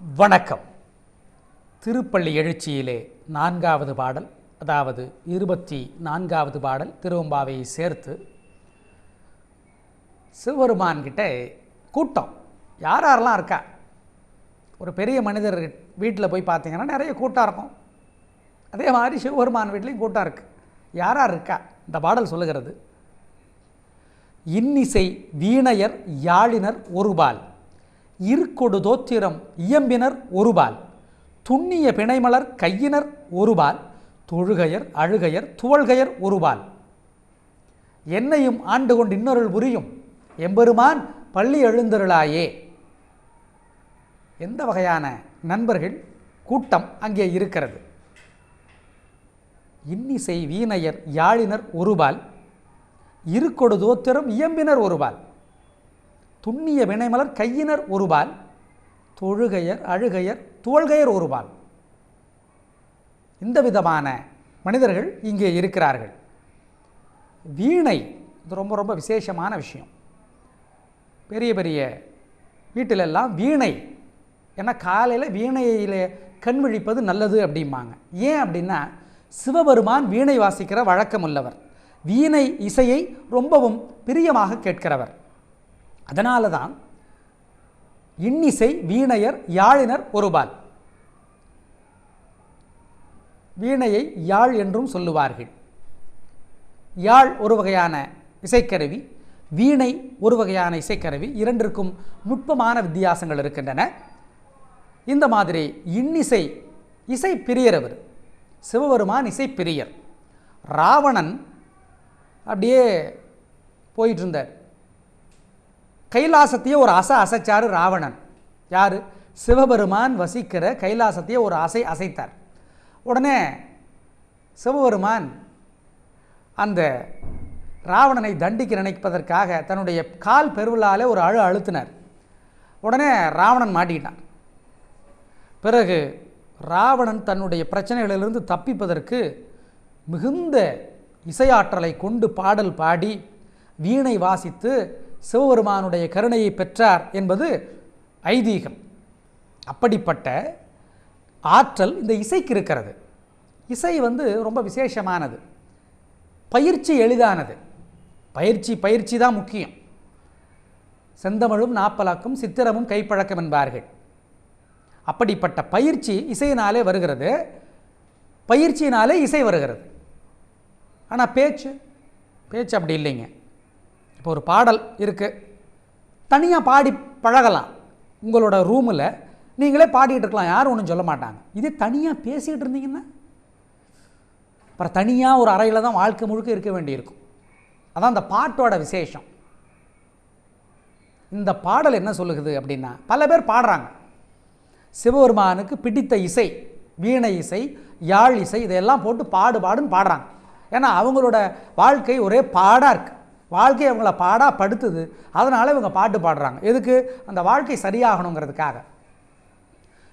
வணக்கம். திருப்பள்ளி எழுச்சியிலே நான்காவது பாடல் அதாவது இருபத்தி நான்காவது பாடல் திருவம்பாவையை சேர்த்து சிவபெருமான்கிட்ட கூட்டம். யார் யாரெல்லாம் இருக்கா? ஒரு பெரிய மனிதர் வீட்டில் போய் பார்த்தீங்கன்னா நிறைய கூட்டம் இருக்கும். அதே மாதிரி சிவபெருமான் வீட்லேயும் கூட்டம் இருக்குது யார் யார் இருக்கா? இந்த பாடல் சொல்லுகிறது. இன்னிசை வீணையர் யாழினர் ஒருபால். இருக்கொடு தோத்திரம் இயம்பினர் ஒருபால். துண்ணிய பிணைமலர் கையினர் ஒருபால். தொழுகையர் அழுகையர் துவள்கையர் ஒருபால். என்னையும் ஆண்டு கொண்டு இன்னொருள் புரியும். எம்பெருமான் பள்ளி எழுந்தருளாயே. எந்த வகையான நண்பர்கள் கூட்டம் அங்கே இருக்கிறது? இன்னிசை வீணையர் யாழினர் ஒருபால். இருக்கொடு தோத்திரம் இயம்பினர் ஒருபால். துண்ணிய வினைமலர் கையினர் ஒருபால் தொழுகையர் அழுகையர் துவள்கையர் ஒருபால். இந்த விதமான மனிதர்கள் இங்கே இருக்கிறார்கள். வீணை இது ரொம்ப ரொம்ப விசேஷமான விஷயம். பெரிய பெரிய வீட்டிலெல்லாம் வீணை. ஏன்னா காலையில் வீணையில் கண் விழிப்பது நல்லது அப்படிம்பாங்க. ஏன் அப்படின்னா சிவபெருமான் வீணை வாசிக்கிற வழக்கம் உள்ளவர் வீணை இசையை ரொம்பவும் பிரியமாக கேட்கிறவர். அதனால தான் இன்னிசை வீணையர் யாழினர் ஒருபால் வீணையை யாழ் என்றும் சொல்லுவார்கள். யாழ் ஒரு வகையான இசைக்கருவி வீணை ஒரு வகையான இசைக்கருவி இரண்டிற்கும் நுட்பமான வித்தியாசங்கள் இருக்கின்றன. இந்த மாதிரி இன்னிசை இசை பிரியர் அவர் சிவபெருமான் இசை பிரியர் ராவணன் அப்படியே போயிட்டு இருந்தார் கைலாசத்தையே ஒரு அசை அசைச்சார் ராவணன். யார்? சிவபெருமான் வசிக்கிற கைலாசத்தையே ஒரு அசை அசைத்தார். உடனே சிவபெருமான் அந்த ராவணனை தண்டிக்க நினைப்பதற்காக தன்னுடைய கால் பெருவிழாலே ஒரு அழு அழுத்தினார். உடனே ராவணன் மாட்டிக்கிட்டான். பிறகு ராவணன் தன்னுடைய பிரச்சனைகளிலிருந்து தப்பிப்பதற்கு மிகுந்த இசையாற்றலை கொண்டு பாடல் பாடி வீணை வாசித்து சிவபெருமானுடைய கருணையை பெற்றார் என்பது ஐதீகம். அப்படிப்பட்ட ஆற்றல் இந்த இசைக்கு இருக்கிறது. இசை வந்து ரொம்ப விசேஷமானது. பயிற்சி எளிதானது. பயிற்சி பயிற்சி தான் முக்கியம். செந்தமிழும் நாப்பலாக்கும் சித்திரமும் கைப்பழக்கம் என்பார்கள். அப்படிப்பட்ட பயிற்சி இசையினாலே வருகிறது. பயிற்சியினாலே இசை வருகிறது. ஆனால் பேச்சு பேச்சு அப்படி இல்லைங்க. இப்போ ஒரு பாடல் இருக்குது தனியாக பாடி பழகலாம். உங்களோட ரூமில் நீங்களே பாடிட்டு இருக்கலாம். யாரும் ஒன்றும் சொல்ல மாட்டாங்க. இதே தனியாக பேசிகிட்டு இருந்தீங்கன்னா? அப்புறம் தனியாக ஒரு அறையில் தான் வாழ்க்கை முழுக்க இருக்க வேண்டியிருக்கும். அதான் அந்த பாட்டோட விசேஷம். இந்த பாடல் என்ன சொல்லுகுது அப்படின்னா பல பேர் பாடுறாங்க. சிவபெருமானுக்கு பிடித்த இசை வீணை இசை யாழ் இசை இதையெல்லாம் போட்டு பாடு பாடுன்னு பாடுறாங்க. ஏன்னா அவங்களோட வாழ்க்கை ஒரே பாடாக இருக்குது வாழ்க்கை அவங்கள பாடாக படுத்துது அதனால் இவங்க பாட்டு பாடுறாங்க. எதுக்கு? அந்த வாழ்க்கை சரியாகணுங்கிறதுக்காக.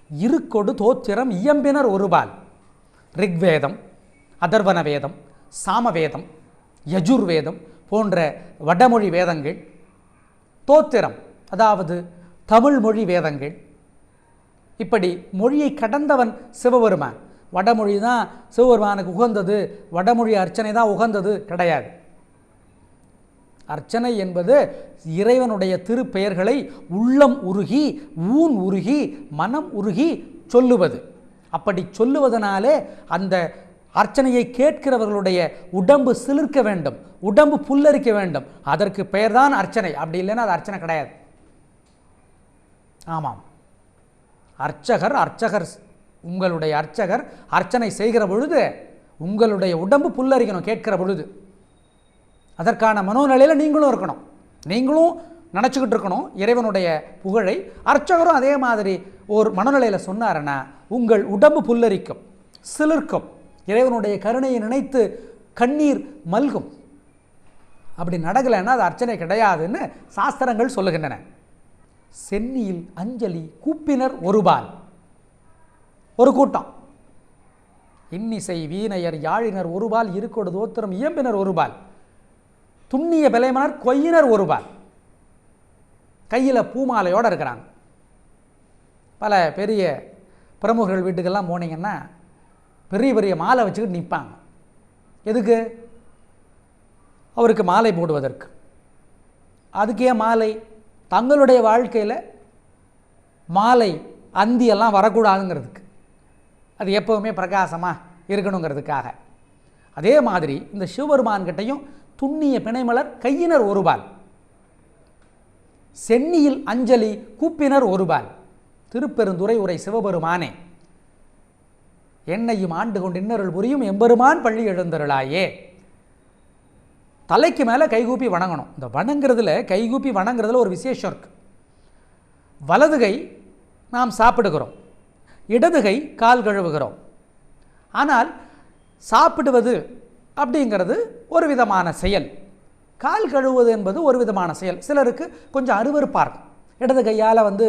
இருக்கொடு தோத்திரம் இயம்பினர் ஒருபால். ரிக்வேதம் அதர்வன வேதம் சாமவேதம் யஜுர்வேதம் போன்ற வடமொழி வேதங்கள். தோத்திரம் அதாவது தமிழ் மொழி வேதங்கள். இப்படி மொழியை கடந்தவன் சிவபெருமான். வடமொழி தான் சிவபெருமானுக்கு உகந்தது வடமொழி அர்ச்சனை தான் உகந்தது கிடையாது. அர்ச்சனை என்பது இறைவனுடைய திருப்பெயர்களை உள்ளம் உருகி ஊன் உருகி மனம் உருகி சொல்லுவது. அப்படி சொல்லுவதனாலே அந்த அர்ச்சனையை கேட்கிறவர்களுடைய உடம்பு சிலிர்க்க வேண்டும் உடம்பு புல்லரிக்க வேண்டும். அதற்கு பெயர்தான் அர்ச்சனை. அப்படி இல்லைன்னா அது அர்ச்சனை கிடையாது. ஆமாம். அர்ச்சகர் அர்ச்சகர் உங்களுடைய அர்ச்சகர் அர்ச்சனை செய்கிற பொழுது உங்களுடைய உடம்பு புல்லரிக்கணும் கேட்கிற பொழுது. அதற்கான மனோநிலையில் நீங்களும் இருக்கணும். நீங்களும் நினச்சிக்கிட்டு இருக்கணும். இறைவனுடைய புகழை. அர்ச்சகரும் அதே மாதிரி ஒரு மனநிலையில் சொன்னாருன்னா உங்கள் உடம்பு புல்லரிக்கும் சிலிர்க்கும். இறைவனுடைய கருணையை நினைத்து கண்ணீர் மல்கும். அப்படி நடக்கலைன்னா அது அர்ச்சனை கிடையாதுன்னு சாஸ்திரங்கள் சொல்லுகின்றன. சென்னியில் அஞ்சலி கூப்பினர் ஒருபால் ஒரு கூட்டம். இன்னிசை வீணையர் யாழினர் ஒருபால் இருக்கொடு தோத்திரம் இயம்பினர் ஒருபால் துண்ணிய பிலைமனர் கொய்யினர் ஒருவர். கையில் பூமாலையோடு இருக்கிறாங்க. பல பெரிய பிரமுகர்கள் வீட்டுக்கெல்லாம் போனீங்கன்னா பெரிய பெரிய மாலை வச்சுக்கிட்டு நிற்பாங்க எதுக்கு? அவருக்கு மாலை போடுவதற்கு. அதுக்கே மாலை. தங்களுடைய வாழ்க்கையில் மாலை அந்தியெல்லாம் வரக்கூடாதுங்கிறதுக்கு. அது எப்போவுமே பிரகாசமாக இருக்கணுங்கிறதுக்காக. அதே மாதிரி இந்த சிவபெருமான்கிட்டையும் துண்ணிய பிணைமலர் கையினர் ஒருபால். சென்னியில் அஞ்சலி கூப்பினர் ஒருபால். திருப்பெருந்துறை உரை சிவபெருமானே. என்னையும் ஆண்டு கொண்டு இன்னருள் புரியும் எம்பெருமான் பள்ளி எழுந்தருளாயே. தலைக்கு மேலே கைகூப்பி வணங்கணும். இந்த வணங்குறதுல கைகூப்பி வணங்குறதுல ஒரு விசேஷம் இருக்கு. வலது கை நாம் சாப்பிடுகிறோம். இடது கை கால் கழுவுகிறோம். ஆனால் சாப்பிடுவது அப்படிங்கிறது ஒரு விதமான செயல். கால் கழுவுவது என்பது ஒரு விதமான செயல். சிலருக்கு கொஞ்சம் அருவறுப்பாக இருக்கும். இடது கையால் வந்து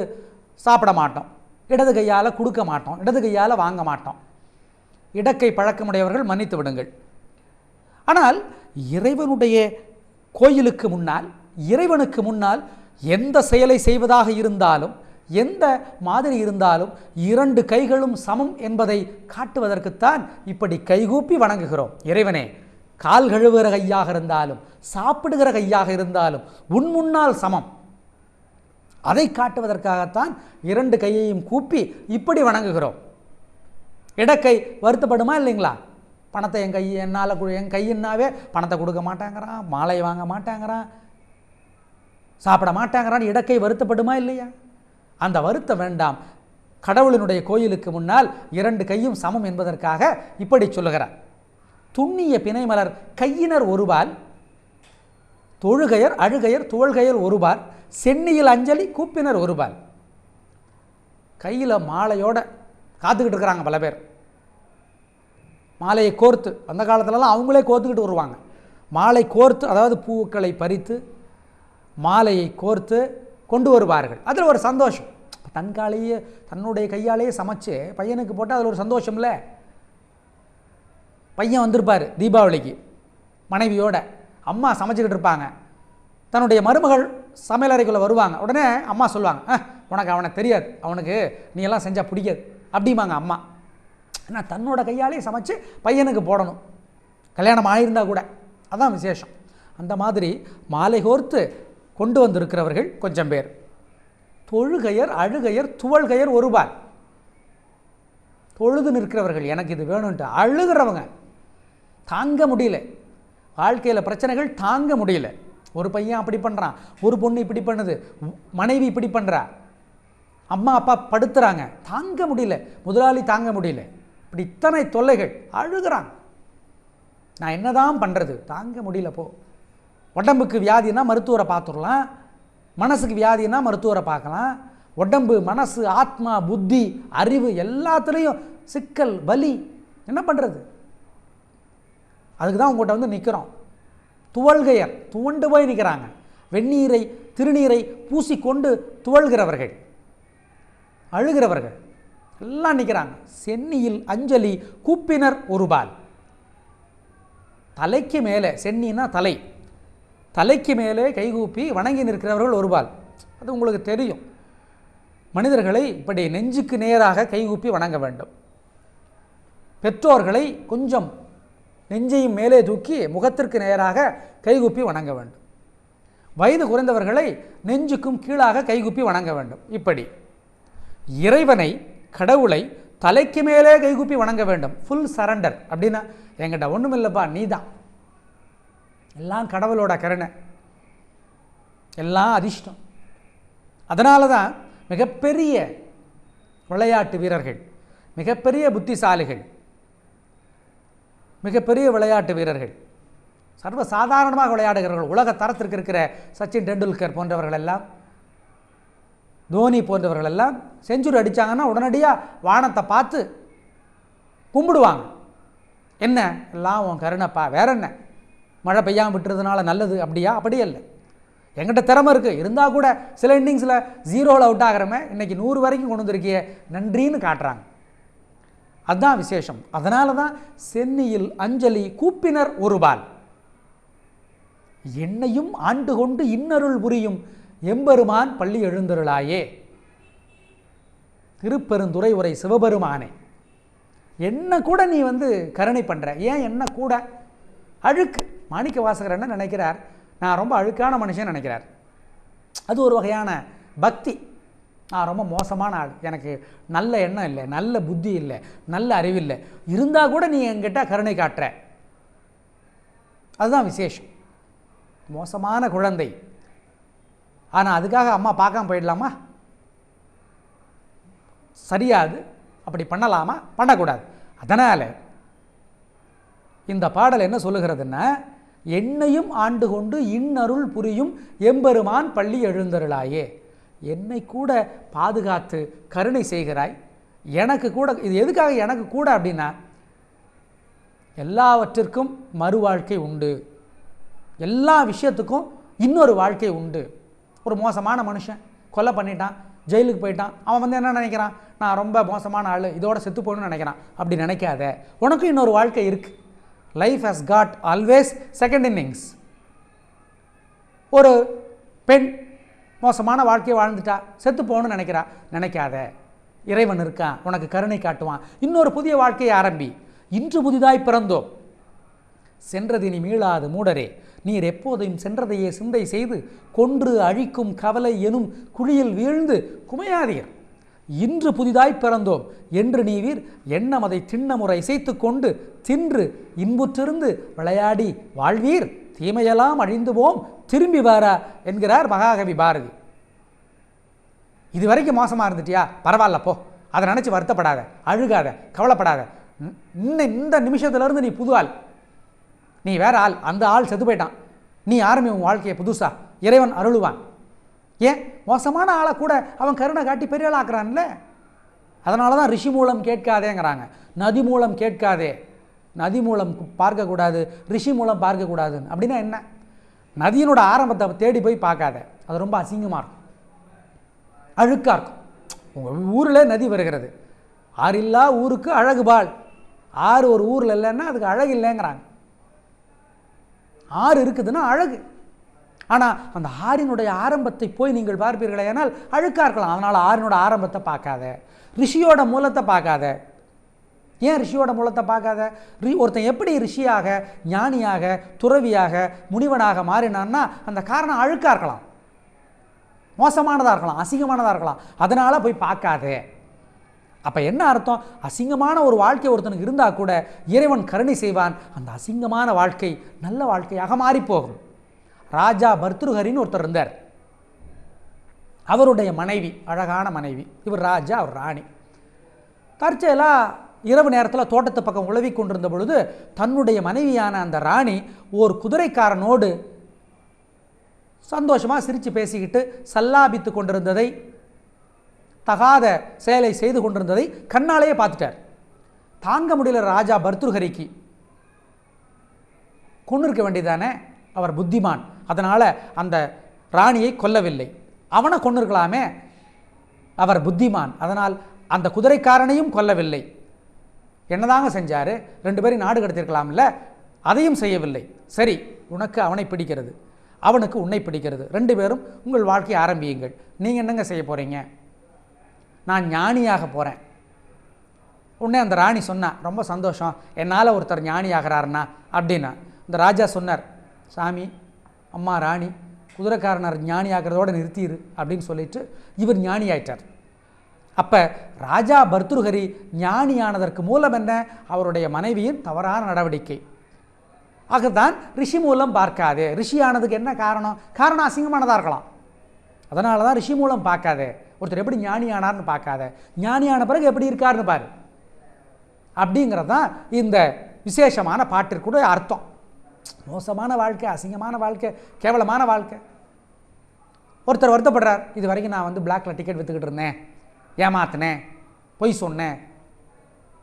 சாப்பிட மாட்டோம். இடது கையால் கொடுக்க மாட்டோம். இடது கையால் வாங்க மாட்டோம். இடக்கை பழக்கமுடையவர்கள் மன்னித்து விடுங்கள். ஆனால் இறைவனுடைய கோயிலுக்கு முன்னால் இறைவனுக்கு முன்னால் எந்த செயலை செய்வதாக இருந்தாலும் எந்த மாதிரி இருந்தாலும் இரண்டு கைகளும் சமம் என்பதை காட்டுவதற்குத்தான் இப்படி கைகூப்பி வணங்குகிறோம். இறைவனே கால் கழுவுகிற கையாக இருந்தாலும் சாப்பிடுகிற கையாக இருந்தாலும் உன் முன்னால் சமம். அதை காட்டுவதற்காகத்தான் இரண்டு கையையும் கூப்பி இப்படி வணங்குகிறோம். இடக்கை வருத்தப்படுமா இல்லைங்களா? பணத்தை என் கை என்னால் கு- என் கையினாவே பணத்தை கொடுக்க மாட்டாங்கிறான் மாலை வாங்க மாட்டாங்கிறான் சாப்பிட மாட்டாங்கிறான் இடக்கை வருத்தப்படுமா இல்லையா? அந்த வருத்தம் வேண்டாம். கடவுளினுடைய கோயிலுக்கு முன்னால் இரண்டு கையும் சமம் என்பதற்காக இப்படி சொல்லுகிறார். துண்ணிய பிணைமலர் கையினர் ஒருபால் தொழுகையர் அழுகையர் தோள்கையர் ஒருபால் சென்னியில் அஞ்சலி கூப்பினர் ஒருபால். கையில் மாலையோட காத்துக்கிட்டு இருக்கிறாங்க பல பேர். மாலையை கோர்த்து அந்த காலத்துலலாம் அவங்களே கோர்த்துக்கிட்டு வருவாங்க. மாலை கோர்த்து அதாவது பூக்களை பறித்து மாலையை கோர்த்து கொண்டு வருவார்கள். அதில் ஒரு சந்தோஷம். தன் காலையே தன்னுடைய கையாலேயே சமைச்சு பையனுக்கு போட்டால் அதில் ஒரு சந்தோஷம்ல. பையன் வந்திருப்பார் தீபாவளிக்கு மனைவியோட. அம்மா சமைச்சிக்கிட்டு இருப்பாங்க. தன்னுடைய மருமகள் சமையலறைக்குள்ளே வருவாங்க. உடனே அம்மா சொல்லுவாங்க உனக்கு அவனை தெரியாது. அவனுக்கு நீ எல்லாம் செஞ்சால் பிடிக்காது. அப்படிம்பாங்க அம்மா. ஏன்னா தன்னோட கையாலே சமைச்சு பையனுக்கு போடணும். கல்யாணம் ஆகியிருந்தா கூட. அதான் விசேஷம். அந்த மாதிரி மாலை கோர்த்து கொண்டு வந்திருக்கிறவர்கள் கொஞ்சம் பேர். தொழுகையர் அழுகையர் துவள்கையர் ஒருபார் தொழுது நிற்கிறவர்கள் எனக்கு இது வேணும்ன்ட்டு அழுகிறவங்க. தாங்க முடியல. வாழ்க்கையில் பிரச்சனைகள் தாங்க முடியல. ஒரு பையன் அப்படி பண்ணுறான் ஒரு பொண்ணு இப்படி பண்ணுது மனைவி இப்படி பண்ணுறா அம்மா அப்பா படுத்துகிறாங்க தாங்க முடியல. முதலாளி தாங்க முடியல. இப்படி இத்தனை தொல்லைகள். அழுகிறாங்க நான் என்னதான் பண்ணுறது தாங்க முடியல போ. உடம்புக்கு வியாதினா மருத்துவரை பார்த்துடலாம். மனசுக்கு வியாதினா மருத்துவரை பார்க்கலாம். உடம்பு மனசு ஆத்மா புத்தி அறிவு எல்லாத்துலேயும் சிக்கல் வலி. என்ன பண்ணுறது அதுக்கு தான் உங்கள்கிட்ட வந்து நிற்கிறோம் துவள்கையர் துவண்டு போய் நிற்கிறாங்க வெந்நீரை திருநீரை பூசிக்கொண்டு துவள்கிறவர்கள். அழுகிறவர்கள். எல்லாம் நிற்கிறாங்க சென்னியில் அஞ்சலி கூப்பினர் ஒருபால். தலைக்கு மேலே சென்னின்னா தலை. தலைக்கு மேலே கைகூப்பி வணங்கி நிற்கிறவர்கள் ஒருபால். அது உங்களுக்கு தெரியும். மனிதர்களை இப்படி நெஞ்சுக்கு நேராக கைகூப்பி வணங்க வேண்டும். பெற்றோர்களை கொஞ்சம் நெஞ்சையும் மேலே தூக்கி முகத்திற்கு நேராக கைகுப்பி வணங்க வேண்டும். வயது குறைந்தவர்களை நெஞ்சுக்கும் கீழாக கைகுப்பி வணங்க வேண்டும். இப்படி இறைவனை கடவுளை தலைக்கு மேலே கைகுப்பி வணங்க வேண்டும். ஃபுல் சரண்டர் அப்படின்னா என்கிட்ட ஒன்றும் இல்லைப்பா நீ தான் எல்லாம் கடவுளோட கருணை. எல்லாம் அதிர்ஷ்டம். அதனால தான் மிகப்பெரிய விளையாட்டு வீரர்கள் மிகப்பெரிய புத்திசாலிகள் மிகப்பெரிய விளையாட்டு வீரர்கள். சர்வ சாதாரணமாக விளையாடுகிறவர்கள் உலக தரத்திற்கு இருக்கிற சச்சின் டெண்டுல்கர் போன்றவர்கள் எல்லாம் தோனி போன்றவர்கள் எல்லாம் செஞ்சுரி அடித்தாங்கன்னா உடனடியாக வானத்தை பார்த்து கும்பிடுவாங்க. என்ன? எல்லாம் உன் கருணைப்பா வேற என்ன? மழை பெய்யாமல் விட்டுறதுனால நல்லது அப்படியா? அப்படியே இல்லை எங்கிட்ட திறமை இருக்குது இருந்தால் கூட சில இன்னிங்ஸில் ஜீரோவில் அவுட் ஆகிறமே இன்றைக்கி நூறு வரைக்கும் கொண்டு வந்திருக்கிய. நன்றின்னு காட்டுறாங்க. அதுதான் விசேஷம். அதனால தான் சென்னியில் அஞ்சலி கூப்பினர் ஒருபால். என்னையும் ஆண்டு கொண்டு இன்னருள் புரியும் எம்பெருமான் பள்ளி எழுந்தருளாயே. திருப்பெருந்துறை உரை சிவபெருமானே. என்ன கூட நீ வந்து கருணை பண்ணுற ஏன் என்ன கூட? அழுக்கு. மாணிக்க வாசகர் என்ன நினைக்கிறார்? நான் ரொம்ப அழுக்கான மனுஷன் நினைக்கிறார். அது ஒரு வகையான பக்தி. நான் ரொம்ப மோசமான ஆள். எனக்கு நல்ல எண்ணம் இல்லை நல்ல புத்தி இல்லை நல்ல அறிவில்லை இருந்தால் கூட நீ என்கிட்ட கருணை காட்டுற. அதுதான் விசேஷம். மோசமான குழந்தை. ஆனால் அதுக்காக அம்மா பார்க்காம போயிடலாமா? சரியாது. அப்படி பண்ணலாமா? பண்ணக்கூடாது. அதனால் இந்த பாடல் என்ன சொல்லுகிறதுன்னா என்னையும் ஆண்டு கொண்டு இன்னருள் புரியும் எம்பெருமான் பள்ளி எழுந்தருளாயே. என்னை கூட பாதுகாத்து கருணை செய்கிறாய். எனக்கு கூட இது எதுக்காக எனக்கு கூட அப்படின்னா எல்லாவற்றிற்கும் மறு வாழ்க்கை உண்டு. எல்லா விஷயத்துக்கும் இன்னொரு வாழ்க்கை உண்டு. ஒரு மோசமான மனுஷன் கொலை பண்ணிட்டான் ஜெயிலுக்கு போயிட்டான். அவன் வந்து என்ன நினைக்கிறான்? நான் ரொம்ப மோசமான ஆள் இதோட செத்து போகணும்னு நினைக்கிறான். அப்படி நினைக்காத. உனக்கும் இன்னொரு வாழ்க்கை இருக்குது life has got always second innings ஒரு பெண் மோசமான வாழ்க்கையை வாழ்ந்துட்டா செத்து போகணும்னு நினைக்கிறா? நினைக்காத. இறைவன் இருக்கான் உனக்கு கருணை காட்டுவான். இன்னொரு புதிய வாழ்க்கையை ஆரம்பி. இன்று புதிதாய் பிறந்தோம். சென்றதினி மீளாது மூடரே. நீர் எப்போதையும் சென்றதையே சிந்தை செய்து கொன்று அழிக்கும் கவலை எனும் குழியில் வீழ்ந்து குமையாதீர். இன்று புதிதாய் பிறந்தோம். என்று நீவீர் எண்ணம் அதை திண்ணமுறை இசைத்து கொண்டு தின்று இன்புற்றிருந்து விளையாடி வாழ்வீர். தீமையெல்லாம் அழிந்துவோம் திரும்பி வர என்கிறார் மகாகவி பாரதி. இது வரைக்கும் மோசமாக இருந்துட்டியா பரவாயில்லப்போ அதை நினச்சி வருத்தப்படாத அழுகாத கவலைப்படாத. இன்ன இந்த நிமிஷத்துலேருந்து நீ புது ஆள். நீ வேற ஆள். அந்த ஆள் செத்து போயிட்டான். நீ ஆரம்பி உன் வாழ்க்கையை புதுசா? இறைவன் அருளுவான். ஏன்? மோசமான ஆளை கூட அவன் கருணை காட்டி பெரிய ஆளாக்குறான்ல அதனால தான் ரிஷி மூலம் கேட்காதேங்கிறாங்க. நதி மூலம் கேட்காதே. நதி மூலம் பார்க்கக்கூடாது ரிஷி மூலம் பார்க்கக்கூடாதுன்னு. அப்படின்னா என்ன? நதியினோட ஆரம்பத்தை தேடி போய் பார்க்காத. அது ரொம்ப அசிங்கமாக இருக்கும். அழுக்காக இருக்கும். உங்கள் ஊரில் நதி வருகிறது. ஆறில்லா ஊருக்கு அழகு பால். ஆறு ஒரு ஊரில் இல்லைன்னா அதுக்கு அழகு இல்லைங்கிறாங்க. ஆறு இருக்குதுன்னா அழகு. ஆனால் அந்த ஆறினுடைய ஆரம்பத்தை போய் நீங்கள் பார்ப்பீர்களே ஆனால் அழுக்காக இருக்கலாம். அதனால் ஆறினோட ஆரம்பத்தை பார்க்காத. ரிஷியோட மூலத்தை பார்க்காத. ஏன் ரிஷியோட மூலத்தை பார்க்காத? ரி ஒருத்தன் எப்படி ரிஷியாக ஞானியாக துறவியாக முனிவனாக மாறினான்னா அந்த காரணம் அழுக்காக இருக்கலாம். மோசமானதாக இருக்கலாம் அசிங்கமானதாக இருக்கலாம். அதனால் போய் பார்க்காதே. அப்போ என்ன அர்த்தம்? அசிங்கமான ஒரு வாழ்க்கை ஒருத்தனுக்கு இருந்தால் கூட இறைவன் கருணை செய்வான். அந்த அசிங்கமான வாழ்க்கை நல்ல வாழ்க்கையாக மாறிப்போகும். ராஜா பர்துருஹரின்னு ஒருத்தர் இருந்தார். அவருடைய மனைவி அழகான மனைவி. இவர் ராஜா அவர் ராணி. தற்செயலாக இரவு நேரத்தில் தோட்டத்து பக்கம் உழவி கொண்டிருந்த பொழுது தன்னுடைய மனைவியான அந்த ராணி ஒரு குதிரைக்காரனோடு சந்தோஷமாக சிரித்து பேசிக்கிட்டு சல்லாபித்து கொண்டிருந்ததை தகாத செயலை செய்து கொண்டிருந்ததை கண்ணாலேயே பார்த்துட்டார். தாங்க முடியல ராஜா பர்துர்ஹரிக்கு கொண்டு இருக்க வேண்டியதானே அவர் புத்திமான். அதனால் அந்த ராணியை கொல்லவில்லை. அவனை கொண்டு இருக்கலாமே அவர் புத்திமான். அதனால் அந்த குதிரைக்காரனையும் கொல்லவில்லை. என்னதாங்க செஞ்சார்? ரெண்டு பேரும் நாடு கடத்திருக்கலாம்ல அதையும் செய்யவில்லை. சரி உனக்கு அவனை பிடிக்கிறது. அவனுக்கு உன்னை பிடிக்கிறது. ரெண்டு பேரும் உங்கள் வாழ்க்கையை ஆரம்பியுங்கள். நீங்கள் என்னங்க செய்ய போகிறீங்க நான் ஞானியாக போகிறேன் உடனே அந்த ராணி சொன்னா ரொம்ப சந்தோஷம். என்னால் ஒருத்தர் ஞானி ஆகிறாருன்னா அப்படின்னா இந்த ராஜா சொன்னார் சாமி அம்மா ராணி குதிரைக்காரனர் ஞானி ஆகிறதோட நிறுத்திடு அப்படின்னு சொல்லிட்டு இவர் ஞானி ஆயிட்டார் அப்போ ராஜா பர்துருஹரி ஞானியானதற்கு மூலம் என்ன? அவருடைய மனைவியின் தவறான நடவடிக்கை. ஆகத்தான் ரிஷி மூலம் பார்க்காதே. ரிஷி ஆனதுக்கு என்ன காரணம்? காரணம் அசிங்கமானதாக இருக்கலாம். அதனால தான் ரிஷி மூலம் பார்க்காதே. ஒருத்தர் எப்படி ஞானி ஆனார்னு பார்க்காத. ஞானி ஆன பிறகு எப்படி இருக்காருன்னு பாரு. அப்படிங்கிறது தான் இந்த விசேஷமான பாட்டிற்குடைய அர்த்தம். மோசமான வாழ்க்கை அசிங்கமான வாழ்க்கை கேவலமான வாழ்க்கை. ஒருத்தர் வருத்தப்படுறார். இது வரைக்கும் நான் வந்து பிளாக்ல டிக்கெட் விற்றுக்கிட்டு இருந்தேன். ஏமாத்தினேன் பொய் சொன்னேன்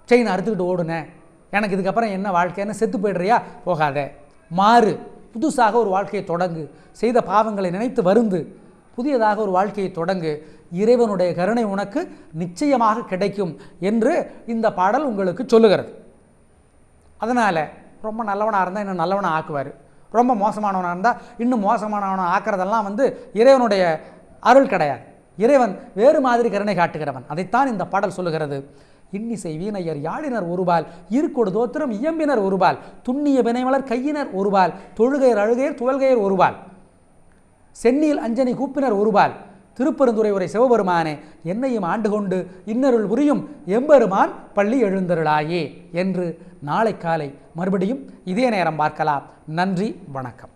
செயின் அறுத்துக்கிட்டு ஓடுனேன் எனக்கு இதுக்கப்புறம் என்ன வாழ்க்கைன்னு செத்து போய்டுறியா? போகாத. மாறு. புதுசாக ஒரு வாழ்க்கையை தொடங்கு. செய்த பாவங்களை நினைத்து வருந்து. புதியதாக ஒரு வாழ்க்கையை தொடங்கு. இறைவனுடைய கருணை உனக்கு நிச்சயமாக கிடைக்கும் என்று இந்த பாடல் உங்களுக்கு சொல்லுகிறது. அதனால் ரொம்ப நல்லவனாக இருந்தால் இன்னும் நல்லவனாக ஆக்குவார். ரொம்ப மோசமானவனாக இருந்தால் இன்னும் மோசமானவனாக ஆக்குறதெல்லாம் வந்து இறைவனுடைய அருள் கிடையாது. இறைவன் வேறு மாதிரி கருணை காட்டுகிறவன். அதைத்தான் இந்த பாடல் சொல்லுகிறது. இன்னிசை வீணையர் யாழினர் ஒருபால் இருக்கொடு தோத்திரம் இயம்பினர் ஒருபால் துண்ணிய வினைமலர் கையினர் ஒருபால் தொழுகையர் அழுகையர் துவல்கையர் ஒருபால் சென்னியில் அஞ்சனி கூப்பினர் ஒருபால் திருப்பெருந்துறை உரை சிவபெருமானே என்னையும் ஆண்டு கொண்டு இன்னருள் புரியும் எம்பெருமான் பள்ளி எழுந்தருளாயே என்று நாளை காலை மறுபடியும் இதே நேரம் பார்க்கலாம். நன்றி வணக்கம்.